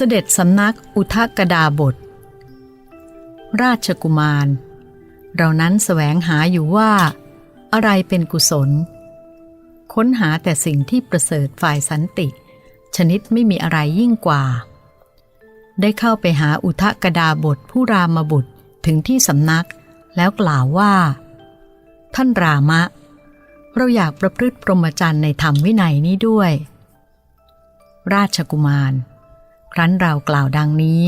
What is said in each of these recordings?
เสด็จสำนักอุทกดาบท ราชกุมาร เรานั้นแสวงหาอยู่ว่า อะไรเป็นกุศล ค้นหาแต่สิ่งที่ประเสริฐฝ่ายสันติ ชนิดไม่มีอะไรยิ่งกว่า ได้เข้าไปหาอุทกดาบทผู้รามบุตรถึงที่สำนักแล้วกล่าวว่า ท่านรามะ เราอยากประพฤติพรหมจรรย์ในธรรมวินัยนี้ด้วย ราชกุมาร ครั้นเรากล่าวดังนี้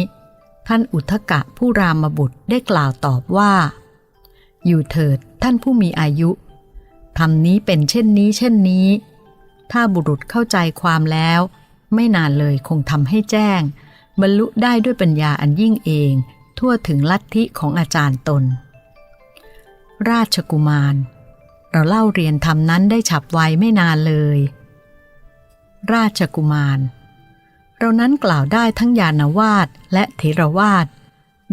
ท่านอุทกะผู้รามบุตรได้กล่าวตอบว่า อยู่เถิดท่านผู้มีอายุธรรมนี้เป็นเช่นนี้เช่นนี้ ถ้าบุรุษเข้าใจความแล้ว ไม่นานเลยคงทำให้แจ้ง บรรลุได้ด้วยปัญญาอันยิ่งเอง ทั่วถึงลัทธิของอาจารย์ตน ราชกุมาร เราเล่าเรียนธรรมนั้นได้ฉับไวไม่นานเลย ราชกุมาร เรานั้นกล่าวได้ทั้งยานวาดและเทรวาด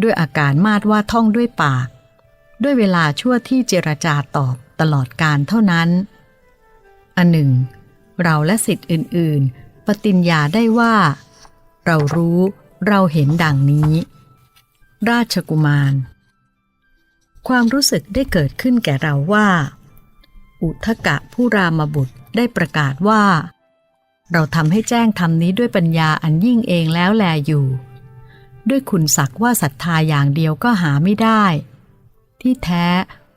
ด้วยอาการมาดว่าท่องด้วยปาก ด้วยเวลาชั่วที่เจรจาตอบตลอดการเท่านั้น อันหนึ่ง เราและสิทธิ์อื่น ๆ ปฏิญญาได้ว่า เรารู้เราเห็นดังนี้ ราชกุมาร ความรู้สึกได้เกิดขึ้นแก่เราว่า อุทกะผู้รามบุตรได้ประกาศว่า เราทำให้แจ้งธรรมนี้ด้วยปัญญาอันยิ่งเองแล้วแลอยู่ ด้วยคุณศักว่าศรัทธาอย่างเดียวก็หาไม่ได้ ที่แท้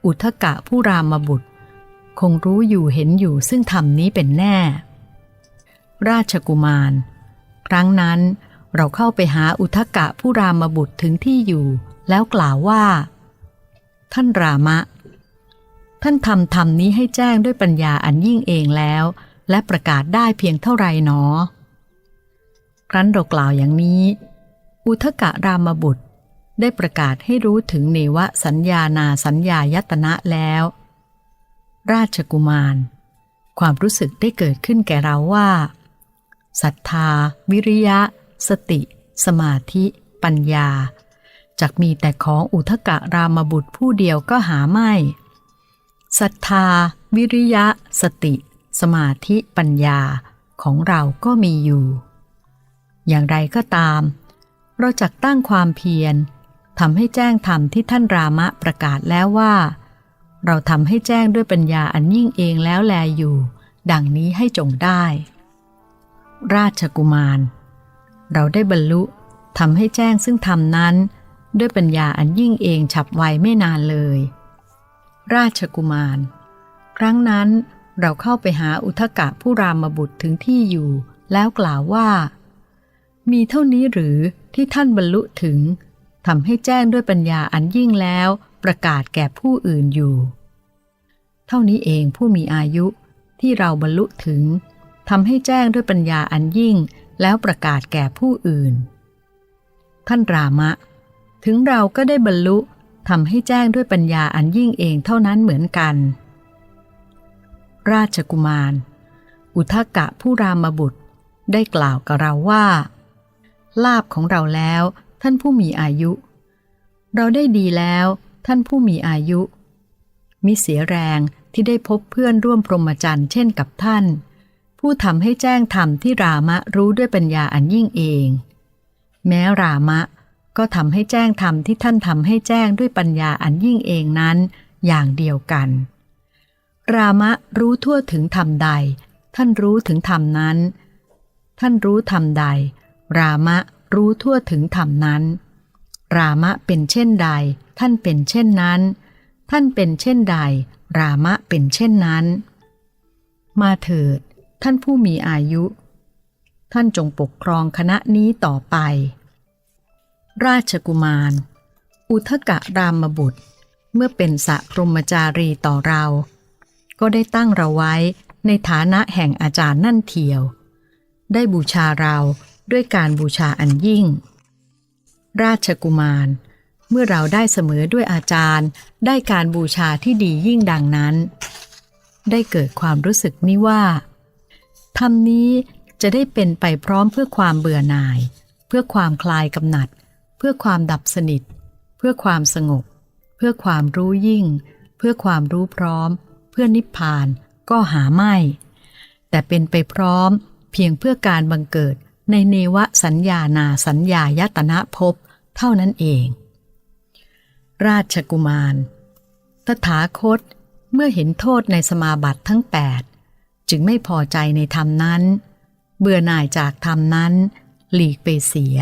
อุทกะผู้รามบุตร คงรู้อยู่เห็นอยู่ซึ่งธรรมนี้เป็นแน่ ราชกุมาร ครั้งนั้นเราเข้าไปหาอุทกะผู้รามบุตรถึงที่อยู่ แล้วกล่าวว่า ท่านรามะ ท่านทำธรรมนี้ให้แจ้งด้วยปัญญาอันยิ่งเองแล้ว และประกาศได้เพียงเท่าไรหนอ ครั้นเรากล่าวอย่างนี้ อุทกะรามบุตรได้ประกาศให้รู้ถึงเนวสัญญานาสัญญายตนะแล้ว ราชกุมาร ความรู้สึกได้เกิดขึ้นแก่เราว่าศรัทธา วิริยะ สติ สมาธิ ปัญญาจักมีแต่ของอุทกะรามบุตรผู้เดียวก็หาไม่ศรัทธา วิริยะ สติ สมาธิปัญญาของเราก็มีอยู่ อย่างไรก็ตาม เราจักตั้งความเพียรทำให้แจ้งธรรมที่ท่านรามะประกาศแล้วว่า เราทำให้แจ้งด้วยปัญญาอันยิ่งเองแล้วแลอยู่ ดังนี้ให้จงได้ ราชกุมาร เราได้บรรลุทำให้แจ้งซึ่งธรรมนั้น ด้วยปัญญาอันยิ่งเองฉับไวไม่นานเลย ราชกุมาร ครั้งนั้น เราเข้าไปหาอุทกะผู้รามบุตรถึงที่อยู่ แล้วกล่าวว่า มีเท่านี้หรือที่ท่านบรรลุถึงทำให้แจ้งด้วยปัญญาอันยิ่งแล้ว ประกาศแก่ผู้อื่นอยู่ เท่านี้เองผู้มีอายุที่เราบรรลุถึงทำให้แจ้งด้วยปัญญาอันยิ่งแล้วประกาศแก่ผู้อื่น ท่านรามะ ถึงเราก็ได้บรรลุทำให้แจ้งด้วยปัญญาอันยิ่งเองเท่านั้นเหมือนกัน ราชกุมาร อุทกะผู้รามบุตรได้กล่าวกับเราว่า ลาบของเราแล้วท่านผู้มีอายุ เราได้ดีแล้วท่านผู้มีอายุ มิเสียแรงที่ได้พบเพื่อนร่วมพรหมจรรย์เช่นกับท่าน ผู้ทำให้แจ้งธรรมที่รามะรู้ด้วยปัญญาอันยิ่งเอง แม้รามะก็ทำให้แจ้งธรรมที่ท่านทำให้แจ้งด้วยปัญญาอันยิ่งเองนั้น อย่างเดียวกัน รามะรู้ทั่วถึงธรรมใด ท่านรู้ถึงธรรมนั้น ท่านรู้ธรรมใด รามะรู้ทั่วถึงธรรมนั้น รามะเป็นเช่นใด ท่านเป็นเช่นนั้น ท่านเป็นเช่นใด รามะเป็นเช่นนั้น มาเถิด ท่านผู้มีอายุ ท่านจงปกครองคณะนี้ต่อไป ราชกุมาร อุทกะรามบุตร เมื่อเป็นสะพรหมจารีต่อเรา ก็ได้ตั้งเราไว้ในฐานะแห่งอาจารย์นั่นเทียว ได้บูชาเราด้วยการบูชาอันยิ่ง ราชกุมาร เมื่อเราได้เสมอด้วยอาจารย์ ได้การบูชาที่ดียิ่งดังนั้น ได้เกิดความรู้สึกนี้ว่าธรรมนี้จะได้เป็นไปพร้อมเพื่อความเบื่อหน่าย เพื่อความคลายกำหนัด เพื่อความดับสนิท เพื่อความสงบ เพื่อความรู้ยิ่ง เพื่อความรู้พร้อม เพื่อนิพพานก็หาไม่ แต่เป็นไปพร้อมเพียงเพื่อการบังเกิดในเนวสัญญานาสัญญายตนะภพเท่านั้นเอง ราชกุมาร ตถาคตเมื่อเห็นโทษในสมาบัติทั้ง 8 จึงไม่พอใจในธรรมนั้น เบื่อหน่ายจากธรรมนั้น หลีกไปเสีย